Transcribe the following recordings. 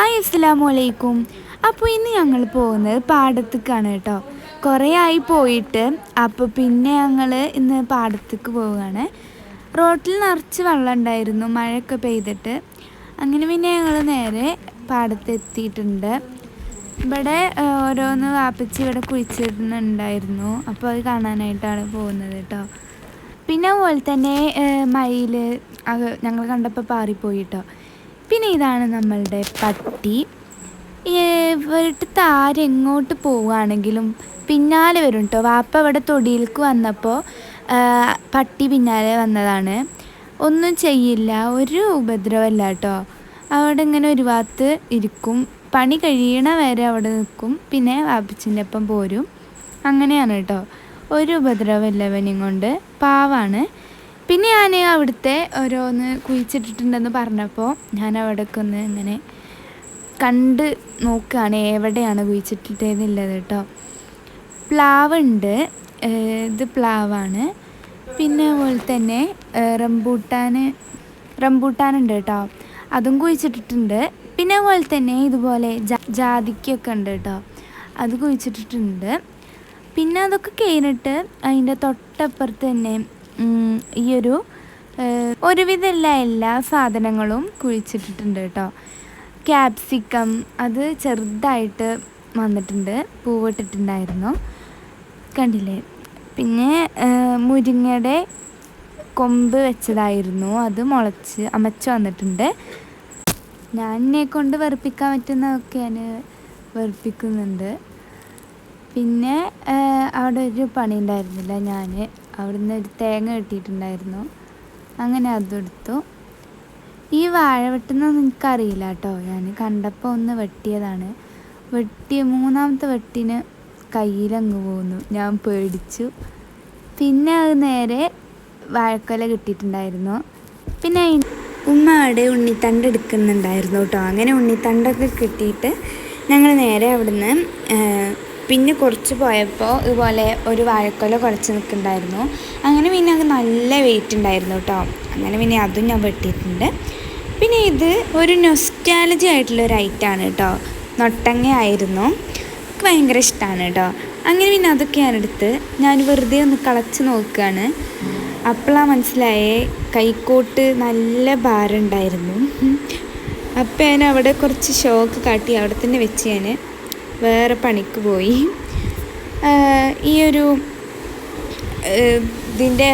Hi അസ്സലാമു അലൈക്കും. അപ്പോൾ ഇന്ന് ഞങ്ങൾ പോകുന്നത് പാടത്തേക്കാണ് കേട്ടോ. കുറേ ആയി പോയിട്ട് അപ്പോൾ പിന്നെ ഞങ്ങൾ ഇന്ന് പാടത്തേക്ക് പോവുകയാണ്. റോട്ടിൽ നിറച്ച് വെള്ളം ഉണ്ടായിരുന്നു മഴയൊക്കെ പെയ്തിട്ട്. അങ്ങനെ പിന്നെ ഞങ്ങൾ നേരെ പാടത്തെത്തിയിട്ടുണ്ട് ഇവിടെ ഓരോന്ന് വാപ്പിച്ച് ഇവിടെ കുഴിച്ചിടുന്നുണ്ടായിരുന്നു അപ്പോൾ അത് കാണാനായിട്ടാണ് പോകുന്നത് കേട്ടോ. പിന്നെ അതുപോലെ തന്നെ മയിൽ ഞങ്ങൾ കണ്ടപ്പോൾ പാറിപ്പോയി കേട്ടോ. പിന്നെ ഇതാണ് നമ്മളുടെ പട്ടി. ഇവിടുത്തെ ആരെങ്ങോട്ട് പോവുകയാണെങ്കിലും പിന്നാലെ വരും കേട്ടോ വാപ്പ ഇവിടെ തൊടിയിലേക്ക് വന്നപ്പോൾ പട്ടി പിന്നാലെ വന്നതാണ്. ഒന്നും ചെയ്യില്ല. ഒരു ഉപദ്രവമല്ല കേട്ടോ അവിടെ ഇങ്ങനെ ഒരു ഭാഗത്ത് ഇരിക്കും. പണി കഴിയണ വരെ അവിടെ നിൽക്കും. പിന്നെ വാപ്പച്ചിന്റെ ഒപ്പം പോരും. അങ്ങനെയാണ് കേട്ടോ ഒരു ഉപദ്രവമില്ല ഇവനും കൊണ്ട്. പാവാണ്. പിന്നെ ഞാൻ അവിടുത്തെ ഓരോന്ന് കുഴിച്ചിട്ടിട്ടുണ്ടെന്ന് പറഞ്ഞപ്പോൾ ഞാൻ അവിടേക്ക് ഒന്ന് ഇങ്ങനെ കണ്ട് നോക്കുകയാണ് എവിടെയാണ് കുഴിച്ചിട്ടിട്ടേന്നുള്ളത് കേട്ടോ പ്ലാവ് ഉണ്ട് ഇത് പ്ലാവാണ്. പിന്നെ അതുപോലെ തന്നെ റംബൂട്ടാൻ റംബൂട്ടാൻ റംബൂട്ടാനുണ്ട് കേട്ടോ അതും കുഴിച്ചിട്ടിട്ടുണ്ട്. പിന്നെ അതുപോലെ തന്നെ ഇതുപോലെ ജാതിക്കൊക്കെ ഉണ്ട് കേട്ടോ അത് കുഴിച്ചിട്ടിട്ടുണ്ട്. പിന്നെ അതൊക്കെ കഴിഞ്ഞിട്ട് അതിന്റെ തൊട്ടപ്പുറത്ത് തന്നെ ഈ ഒരു ഒരുവിധ എല്ലാ എല്ലാ സാധനങ്ങളും കുഴിച്ചിട്ടിട്ടുണ്ട് കേട്ടോ. ക്യാപ്സിക്കം അത് ചെറുതായിട്ട് വന്നിട്ടുണ്ട് പൂവിട്ടിട്ടുണ്ടായിരുന്നു. കണ്ടില്ലേ? പിന്നെ മുരിങ്ങയുടെ കൊമ്പ് വെച്ചതായിരുന്നു അത് മുളച്ച് അമച്ച് വന്നിട്ടുണ്ട്. ഞാൻ എന്നെ കൊണ്ട് വെറുപ്പിക്കാൻ പറ്റുന്നതൊക്കെ ഞാൻ വെറുപ്പിക്കുന്നുണ്ട്. പിന്നെ അവിടെ ഒരു പണി ഉണ്ടായിരുന്നില്ല ഞാൻ അവിടുന്ന് ഒരു തേങ്ങ കിട്ടിയിട്ടുണ്ടായിരുന്നു. അങ്ങനെ അതെടുത്തു. ഈ വാഴ വെട്ടുന്നതൊന്നും എനിക്കറിയില്ല കേട്ടോ. ഞാൻ കണ്ടപ്പോൾ ഒന്ന് വെട്ടിയതാണ്. വെട്ടിയ മൂന്നാമത്തെ വെട്ടിന് കയ്യിലങ്ങ് പോന്നു. ഞാൻ പേടിച്ചു. പിന്നെ അത് നേരെ വാഴക്കൊല കിട്ടിയിട്ടുണ്ടായിരുന്നു. പിന്നെ ഉമ്മ അവിടെ ഉണ്ണിത്തണ്ട് എടുക്കുന്നുണ്ടായിരുന്നു കേട്ടോ. അങ്ങനെ ഉണ്ണിത്തണ്ടൊക്കെ കിട്ടിയിട്ട് ഞങ്ങൾ നേരെ അവിടുന്ന് പിന്നെ കുറച്ച് പോയപ്പോൾ ഇതുപോലെ ഒരു വാഴക്കൊല കുറച്ച് നിൽക്കുന്നുണ്ടായിരുന്നു. അങ്ങനെ പിന്നെ അത് നല്ല വെയിറ്റ് ഉണ്ടായിരുന്നു കേട്ടോ അങ്ങനെ പിന്നെ അതും ഞാൻ വെട്ടിയിട്ടുണ്ട്. പിന്നെ ഇത് ഒരു നൊസ്റ്റാലജി ആയിട്ടുള്ള ഒരു ആണ് കേട്ടോ നൊട്ടങ്ങ ആയിരുന്നു. എനിക്ക് ഭയങ്കര ഇഷ്ടമാണ് കേട്ടോ അങ്ങനെ പിന്നെ അതൊക്കെ ഞാനെടുത്ത് ഞാൻ വെറുതെ ഒന്ന് കളച്ച് നോക്കുകയാണ്. അപ്പോഴാണ് മനസ്സിലായേ കൈക്കോട്ട് നല്ല ഭാരം ഉണ്ടായിരുന്നു. അപ്പം ഞാൻ അവിടെ കുറച്ച് ഷോക്ക് കാട്ടി അവിടെ തന്നെ വെച്ച് ഞാൻ വേറെ പണിക്ക് പോയി. ഈ ഒരു ഇതിന്റെ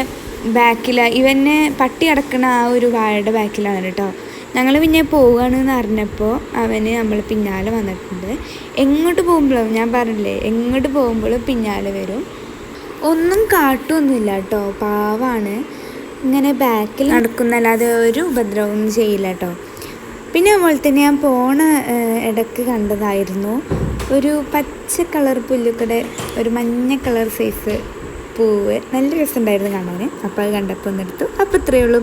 ബാക്കിൽ ഇവനെ പട്ടി അടക്കണ ആ ഒരു വാഴയുടെ ബാക്കിലാണ് കേട്ടോ. ഞങ്ങൾ പിന്നെ പോവുകയാണെന്ന് അറിഞ്ഞപ്പോൾ അവന് നമ്മൾ പിന്നാലെ വന്നിട്ടുണ്ട്. എങ്ങോട്ട് പോകുമ്പോഴും ഞാൻ പറഞ്ഞില്ലേ എങ്ങോട്ട് പോകുമ്പോഴും പിന്നാലെ വരും. ഒന്നും കാട്ടുമൊന്നുമില്ല കേട്ടോ പാവാണ്. ഇങ്ങനെ ബാക്കിൽ നടക്കുന്നല്ലാതെ ഒരു ഉപദ്രവമൊന്നും ചെയ്യില്ല കേട്ടോ. പിന്നെ അതുപോലെ തന്നെ ഞാൻ പോണ ഇടയ്ക്ക് കണ്ടതായിരുന്നു ഒരു പച്ച കളർ പുല്ലുക്കടെ ഒരു മഞ്ഞ കളർ സൈസ് പൂവ്. നല്ല രസമുണ്ടായിരുന്നു കാണാൻ അപ്പോൾ അത് കണ്ടപ്പോൾ ഒന്നെടുത്തു. അപ്പോൾ ഇത്രയേ ഉള്ളൂ.